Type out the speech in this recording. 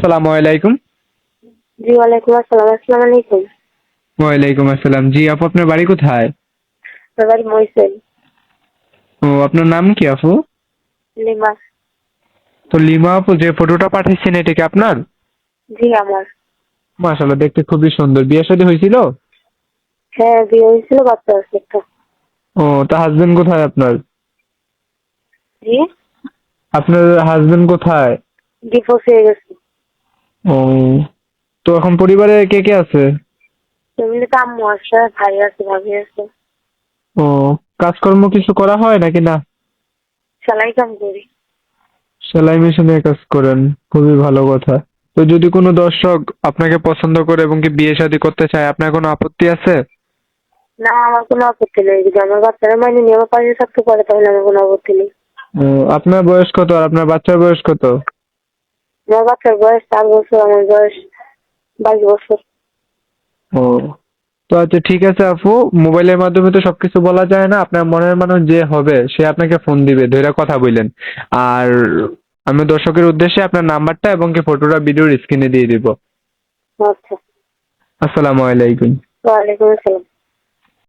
আসসালামু আলাইকুম। জি ওয়ালাইকুম আসসালাম। আসসালামু আলাইকুম। ওয়ালাইকুম আসসালাম। জি আপু আপনার বাড়ি কোথায়? আমার বাড়ি মহিষেল ও আপনার নাম কি আপু? লিমা। তো লিমা আপু যে ফটোটা পাঠিয়েছেন এটা কি আপনার? জি আমার। মাশাআল্লাহ দেখতে খুবই সুন্দর। বিয়ে শাদী হয়েছিল? হ্যাঁ বিয়ে হয়েছিল বাচ্চা আছে একটা। ও তা হাজবেন্ড কোথায় আপনার? জি? আপনার হাজবেন্ড কোথায়? ডিভোর্স হয়ে গেছে। ও। তো এখন পরিবারে কে কে আছে? এমনিতে আম্মু আছে ভাই আছে ভাবি আছে। ও কাজকর্ম কিছু করা হয় নাকি না? সেলাই কাম করি। সেলাই মেশিনে কাজ করেন খুবই ভালো কথা। তো যদি কোনো দর্শক আপনাকে পছন্দ করে এবং কি বিয়ে শাদী করতে চায় আপনার কোনো আপত্তি আছে? না আমার কোনো আপত্তি নেই। যদি আমার বাচ্চারা মানে নিয়ে আমার পাশে থাকতে পারে তাহলে আমার কোনো আপত্তি নেই। আপনার বয়স কত? আর আপনার বাচ্চার বয়স কত? আমার বাচ্চার বয়স চার বছর আমার বয়স বাইশ বছর। ও তো আচ্ছা ঠিক আছে আপু। মোবাইলের মাধ্যমে তো সবকিছু বলা যায় না। আপনার মনের মানুষ যে হবে সে আপনাকে ফোন দিবে ধরে কথা বললেন। আর আমি দর্শকের উদ্দেশ্যে আপনার নাম্বারটা এবং কি ফটোটা ভিডিওর স্ক্রিনে দিয়ে দিব। আচ্ছা। আসসালামু আলাইকুম। ওয়ালাইকুম আসসালাম।